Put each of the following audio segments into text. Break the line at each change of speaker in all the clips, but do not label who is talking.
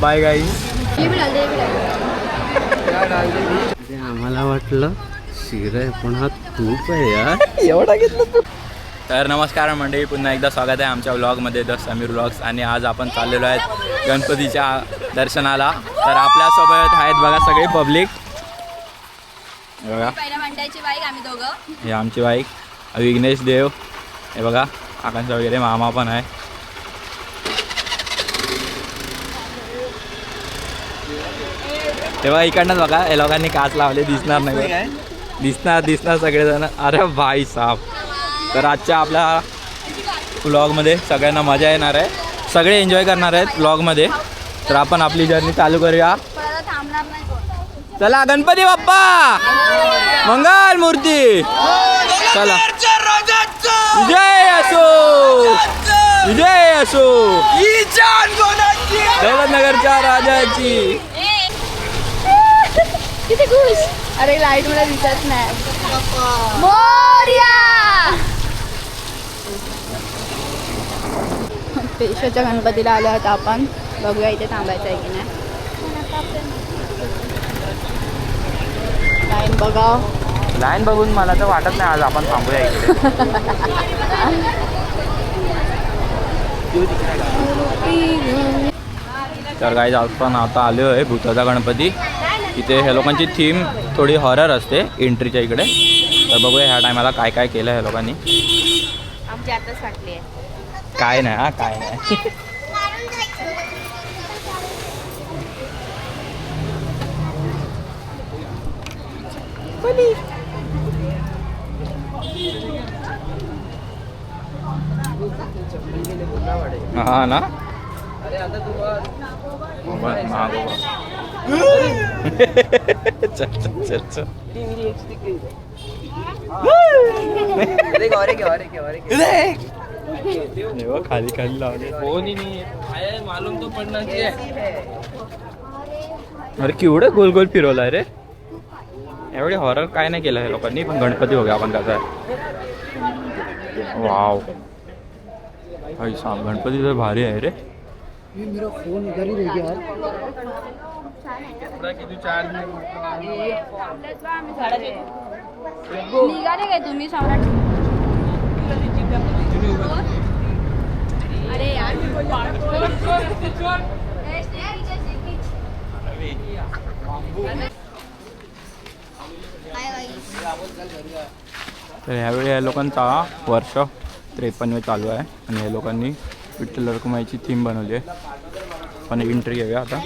Bye गाई
ये भी डाल दे ये भी डाल दे
आम्हाला वाटलं शिर आहे पण हा तूप आहे यार. एवढा घेतलं तू. तर नमस्कार मंडळी पुन्हा एकदा स्वागत आहे आमच्या व्लॉगमध्ये द समीर व्लॉग्स आणि आज आपण चाललेलो आहेत गणपतीच्या दर्शनाला. तर आपल्यासोबत आहेत बघा सगळे पब्लिक बघा.
पहिल्या मांडायची बाईक आम्ही दोघं.
हे आमची बाईक. विघ्नेश देव. हे बघा. आकांक्षा वगैरे मामा पण आहे. तेव्हा इकडनंच बघा या लोकांनी काच लावले दिसणार नाही. दिसणार दिसणार सगळेजण. अरे भाई साहेब तर आजच्या आपल्या व्लॉगमध्ये सगळ्यांना मजा येणार आहे. सगळे एन्जॉय करणार आहेत व्लॉगमध्ये तर आपण आपली जर्नी चालू करूया. चला गणपती बाप्पा! मंगल मूर्ती! चला. जय असो! जय असो! दौलतनगरच्या राजाची!
किती खुश? अरे लाइट मला दिसत नाही. मोर्या! पेशवाच्या गणपतीला आलो आहोत आपण. बघूया इथे थांबायचं आहे की नाही. लाईन बघा
लाईन बघून मला तर वाटत नाही आज आपण थांबूया इकडे. तर काही आपण आता आलो आहे भूताचा गणपती. इथे ह्या लोकांची थीम थोडी हॉरर असते एंट्रीच्या इकडे. तर बघूया ह्या टायमाला काय काय केलं ह्या लोकांनी. काय नाही हा काय नाही. हा ना? बरं, मागो बघ. चल चल चल चल हे बघ, खाली खाली लावले अरे केवढं गोल गोल फिरवलाय रे एवढे हॉरर काय नाही केलं हे लोकांनी पण गणपती बघा आपण कसा आहे वाव भाई साहब गणपती तर भारी आहे रे
निघाले काय तुम्ही सम्राट? अरे यार
तर ह्यावेळी या लोकांचा वर्ष त्रेपन्न चालू आहे आणि या लोकांनी विठ्ठल रखुमाईची थीम बनवली आहे. पण एंट्री घेऊया आता.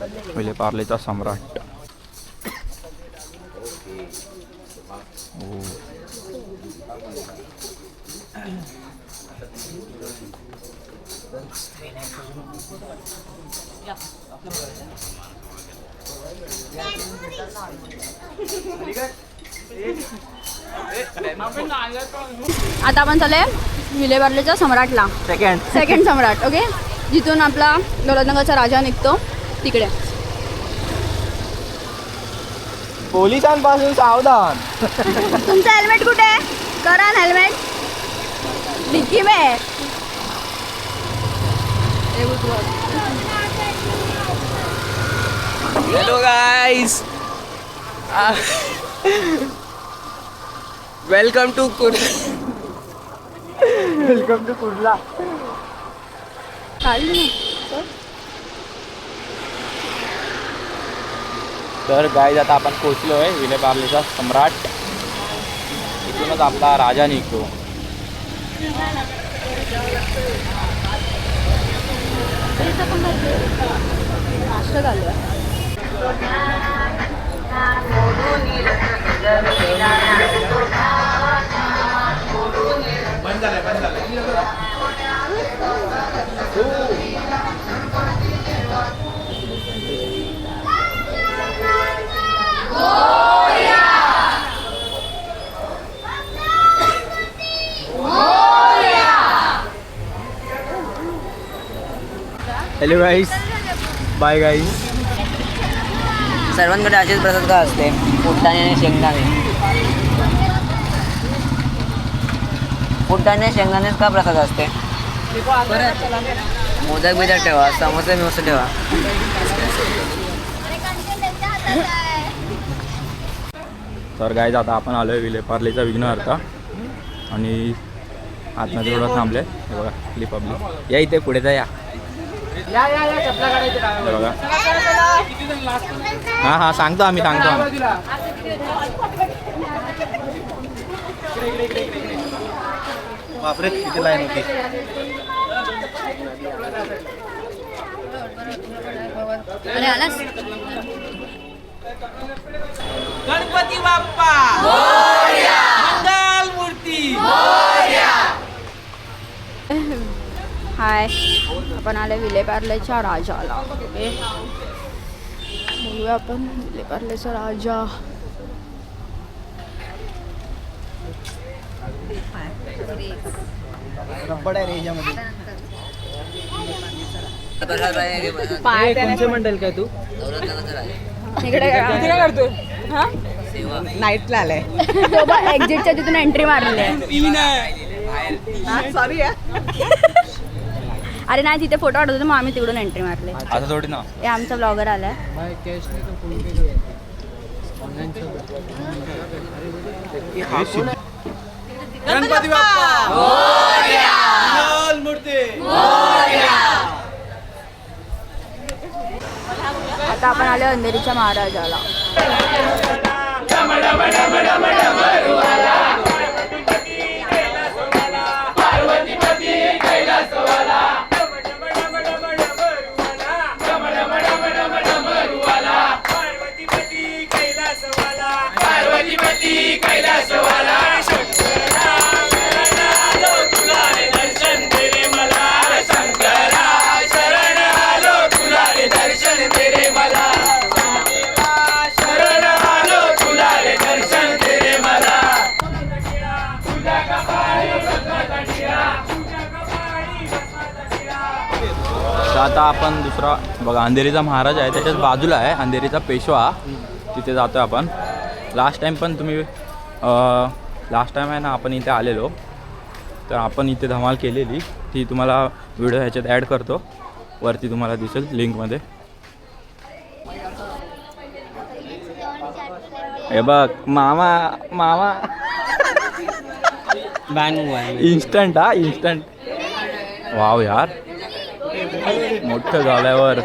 पहिले पार्लेचा सम्राट ओ.
आता आपण चालले विलेपार्लेच्या सम्राटला.
सेकंड
सेकंड सम्राट ओके जिथून आपला दौलतनगरचा राजा निघतो. तिकडे.
पोलिसांपासून सावधान.
तुमचं हेल्मेट कुठे? आहे करा ना हेल्मेट. डिक्की में.
Hello guys welcome to Kurla welcome to Kurla
ना.
तर गाईज आता आपण पोचलो आहे विले पार्लेचा सम्राट. इथूनच आपला राजा निघतो. हॅलो गाईज बाय गाईज
सर्वांकडे असेच प्रसाद का असते. फुटाणे आणि शेंगदाणे. फुटाणे शेंगदाणेच का प्रसाद असते? मोदक बिदक ठेवा समोसा बिमोसा ठेवा.
तर गाईज आता आपण आलो आहे विलेपार्लेचा विघ्नहर्ता. आणि आतमध्ये थोडं थांबले हे बघा आपली पब्लिक या इथे पुढे जा या. बघा. हां हां सांगतो आम्ही सांगतो आम्ही.
बापरे किती लाईन होती.
अरे आलास?
गणपती बाप्पा. मंगल मूर्ती.
हाय. आपण आले विलेपार्लेच्या राजाला. ओके बोलूया आपण विलेपार्लेचा राजा. पाय
मंडल काय तू?
इकडे
करतोय
हा?
नाईटला आलाय.
एक्झिटच्या तिथून एंट्री मारली आहे.
सॉरी
अरे नाही तिथे फोटो काढत होते मग आम्ही तिकडून एंट्री मारले.
असं थोडी ना.
हे आमचा ब्लॉगर आलाय.
गणपती बाप्पा! मूर्ती!
आता आपण आलो अंधेरीच्या महाराजाला.
आता आपण दुसरा बघा अंधेरीचा महाराज आहे त्याच्याच बाजूला आहे अंधेरीचा पेशवा. तिथे जातो आपण. लास्ट टाईम पण तुम्ही लास्ट टाईम आहे ना आपण इथे आलेलो. तर आपण इथे धमाल केलेली. ती तुम्हाला व्हिडिओ ह्याच्यात ॲड करतो. वरती तुम्हाला दिसेल लिंकमध्ये हे बघ मामा मामा. इन्स्टंट हा। इन्स्टंट वाव यार. मोठं झाल्यावर.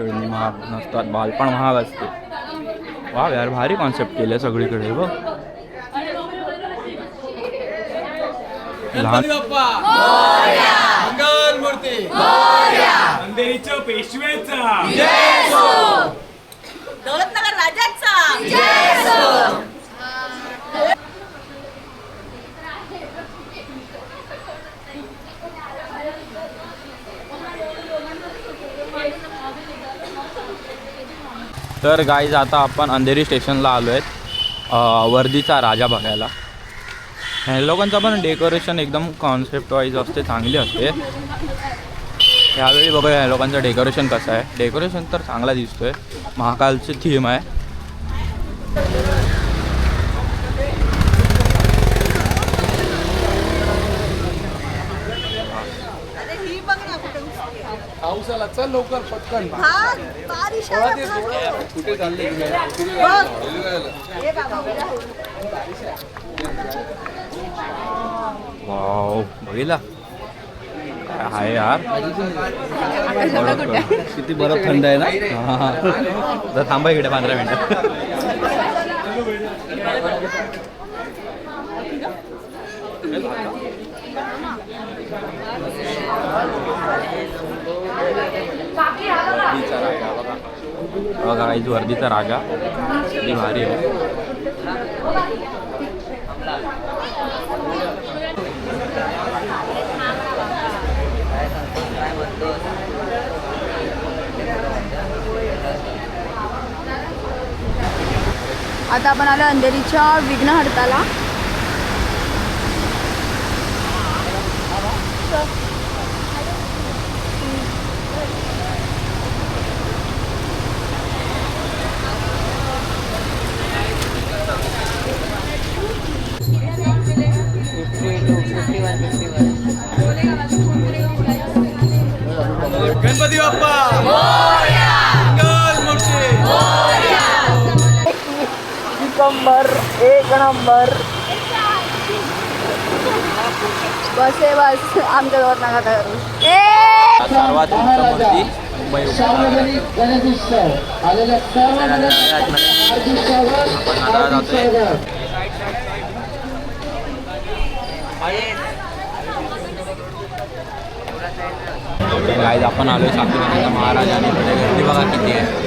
महाग नसतात बालपण महाग असते. वाव यार भारी कॉन्सेप्ट केलं सगळीकडे बघ. लहान
पेशवेचा
दौलतनगर राजाचा.
तर गाईज आता आपण अंधेरी स्टेशनला आलो आहेत वर्दीचा राजा बघायला. ह्या लोकांचं पण डेकोरेशन एकदम कॉन्सेप्ट वाईज असते चांगली असते. यावेळी बघूया ह्या लोकांचं डेकोरेशन कसं आहे. डेकोरेशन तर चांगला दिसतोय. महाकालची थीम आहे.
चल लवकर पटकन. कुठे चालले
वाव बघितला? काय आहे यार?
किती बरं थंड आहे ना?
हा, हा. जरा थांबा इकडे पंधरा मिनटं. वर्दीचा राजा बघा. बघा काहीच वर्दीचा राजा किती भारी आहे.
आता आपण आलो अंधेरीच्या विघ्नहर्ताला
एक नंबर.
बस आहे बस. आमच्याजवळ नका करू. ए!
सर्वात उंच मूर्ती मुंबई उपनगरात. आपण नारळ जातोय. गाईज आपण आलोय सातपुराचा महाराज आणि गर्दी बघा किती आहे.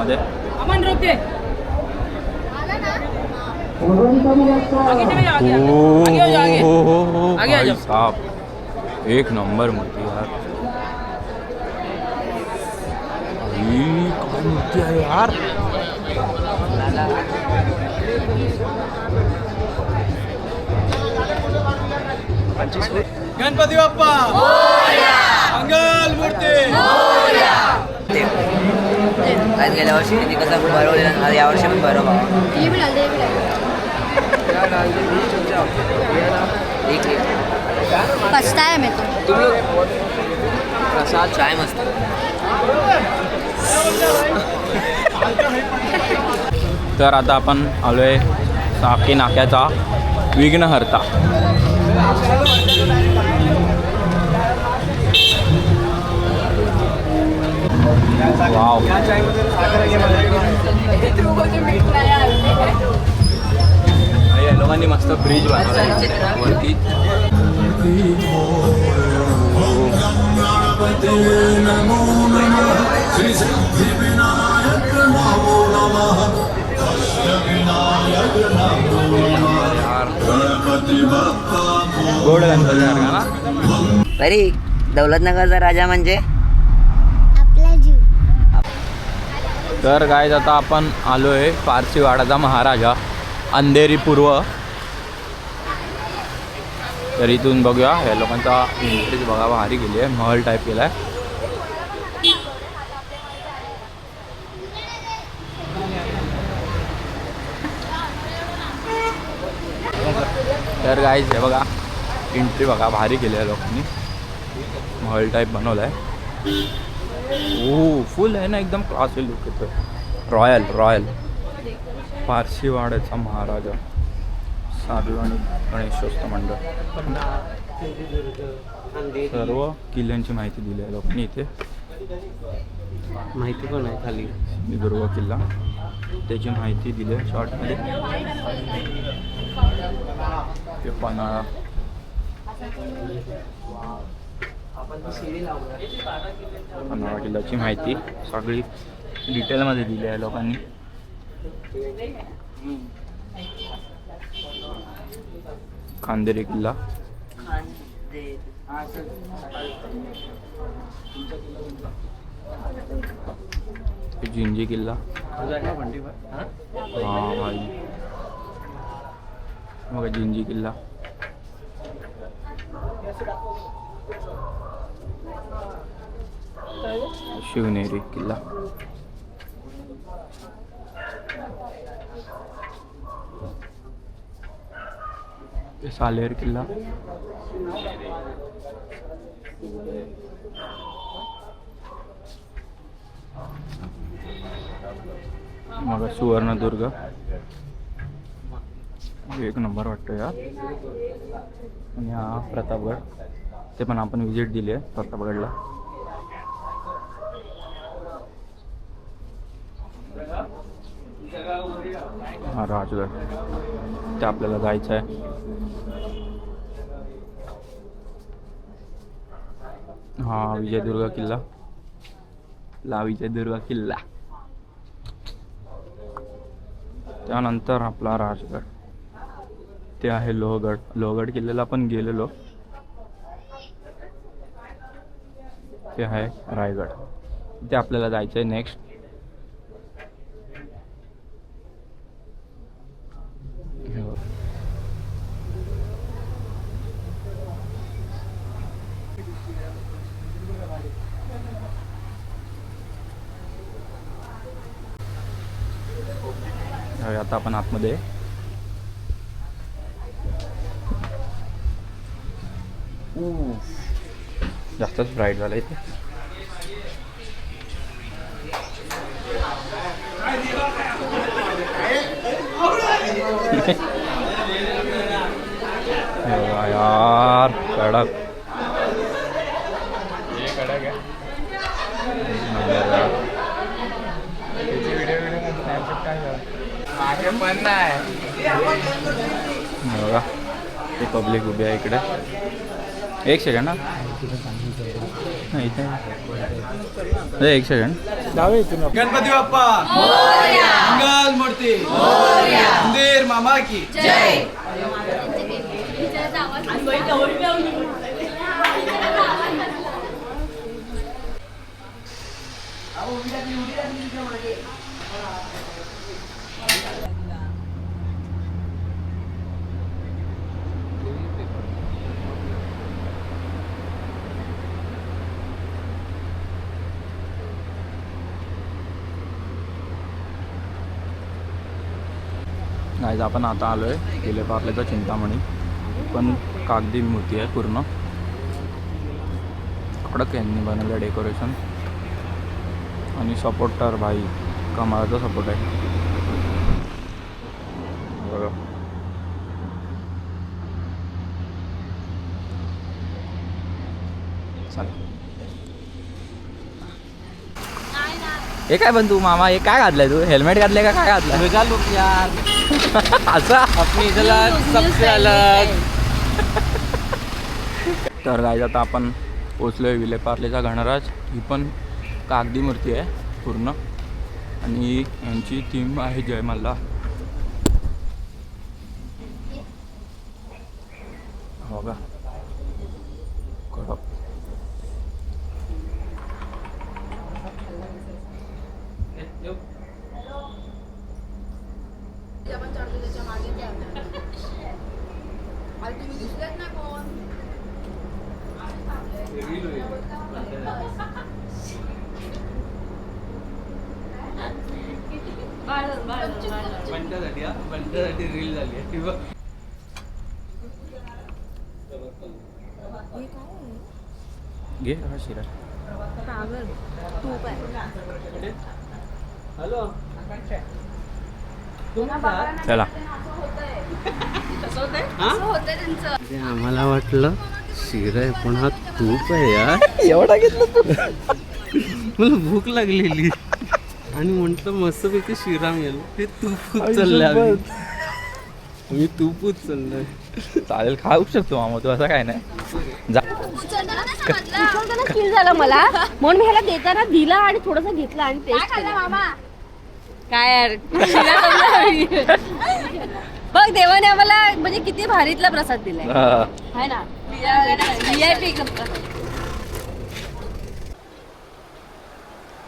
आपण आतमध्ये ओ, भाई साहब एक नंबर मूर्ती यार. मूर्ती यार?
गणपती बाप्पा। मंगल मूर्ती।
आज गेल्या वर्षी त्यांनी कसं भरवलेलं आज यावर्षी पण भरवा
ही ही. पछताया मैं तो
प्रसाद चाय मस्त.
तर आता आपण आलोय साकी नाक्याचा विघ्नहर्ता. या लोकांनी मस्त ब्रिज बांधला वरती. गोड गणपती
अरे दौलतनगरचा राजा म्हणजे?
तर काय आता आपण आलोय पारसीवाडाचा महाराजा अंधेरी पूर्व. तर इथून बघूया या लोकांचा एंट्रीज बघा भारी गेली आहे महल टाईप केला आहे. तर गाईज हे बघा एंट्री बघा भारी केली आहे लोकांनी. महल टाईप बनवलं आहे ओ फुल आहे ना एकदम क्लासी लुक येतो रॉयल रॉयल पारशीवाड्याचा महाराजा. सार्वजनिक गणेशोत्सव मंडळ. सर्व किल्ल्यांची माहिती दिली आहे लोकांनी इथे.
माहिती पण आहे खाली.
सिंधुदुर्ग किल्ला. त्याची माहिती दिली आहे शॉर्टमध्ये ते पन्हाळा. पन्हाळा किल्ल्याची माहिती सगळी डिटेलमध्ये दिली आहे लोकांनी. खांदेरी किल्ला. जिंजी किल्ला. हां भाई. बघा जिंजी किल्ला. शिवनेरी किल्ला सालेर किल्ला मग सुवर्णदुर्ग एक नंबर वाटतो या आणि हा प्रतापगड. ते पण आपण विजिट दिली आहे प्रतापगडला. राजगड ते आपल्याला जायचं आहे. हा विजयदुर्ग किल्ला. ला विजयदुर्ग किल्ला. त्यानंतर आपला राजगड. ते आहे लोहगड. लोहगड किल्ल्याला आपण गेलेलो. ते आहे रायगड. ते आपल्याला जायचं आहे नेक्स्ट आता आपण आतमध्ये. जास्तच ब्राईट झालं इथे. यार कडक. बघा ते पब्लिक उभी आहे इकडे. एक सेकंड ना इथे. एक सेकंड
गणपती बाप्पा. मंगल मूर्ती. मंदिर मामा की.
नाही आपण आता आलो आहे गेले पार्लेचा चिंतामणी. पण कागदी मूर्ती आहे पूर्ण. कडक यांनी बनवलं डेकोरेशन आणि सपोर्टर भाई. कमळाचा सपोर्ट आहे. बघा. हे काय पण तू मामा? हे काय घातलंय तू? हेल्मेट घातलंय का? काय घातलं
वेगळा यार.
असा?
अपनी सबसे अलग.
तर गाईज आता आपण पोचलो आहे विलेपार्लेचा गणराज. ही पण कागदी मूर्ती आहे पूर्ण. आणि यांची थीम आहे जय मल्ला हो का
बंटासाठी हा? बंटासाठी रील झाली आहे. ती बघ.
घे हा शिरा
हॅलो
चला.
असं होतंय. त्यांचं.
ते आम्हाला वाटलं शिरा आहे पण हा तूप आहे यार. एवढा घेतला तू? मला भूक लागलेली. आणि म्हटलं मस्तपैकी शिरा मिळेल ते तूप आम्ही. मी तूप उचललंय
चालेल खाऊ शकतो मामा तू असं काय नाही. जा.
उचलताना फील झालं मला. म्हणून मी ह्याला देताना दिला आणि थोडस घेतला आणि टेस्ट केला. मामा? काय यार शिरा. बघ देवाने आम्हाला म्हणजे किती भारीतला प्रसाद दिलाय.
हा.
है ना.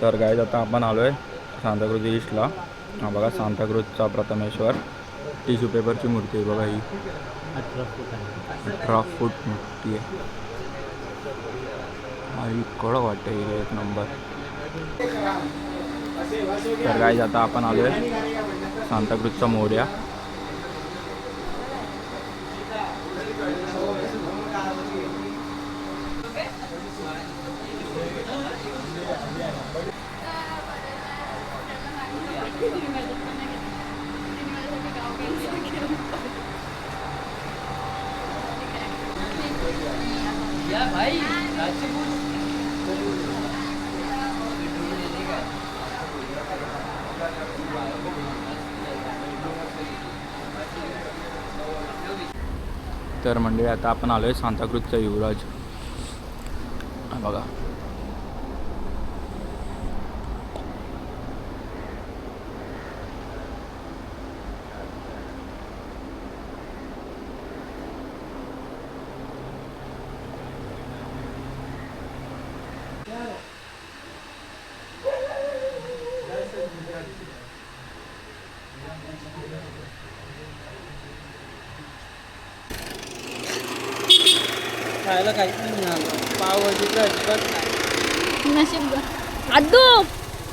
तर गाईज आता आपण आलो आहे सांताक्रूज ईस्टला हा बघा सांताक्रूजचा प्रथमेश्वर. टिश्यू पेपरची मूर्ती आहे बघा ही. अठरा फूट मूर्ती आहे. हा कडक वाटते ही एक नंबर तर गाईज आता आपण आलो आहे सांताक्रूजचा मोर्या. तर मंडळी आता आपण आलो आहे सांताक्रूजचा युवराज. बघा.
खायला काहीच नाही मिळालं पावभाजीचं अजिबात नाही
नशीब आदू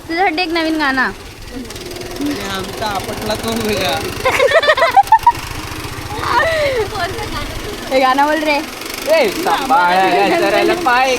तुझ्यासाठी एक नवीन गाणं.
आणि आमचा आपटला तो वेगळा.
हे गाणं बोल रे.
पाय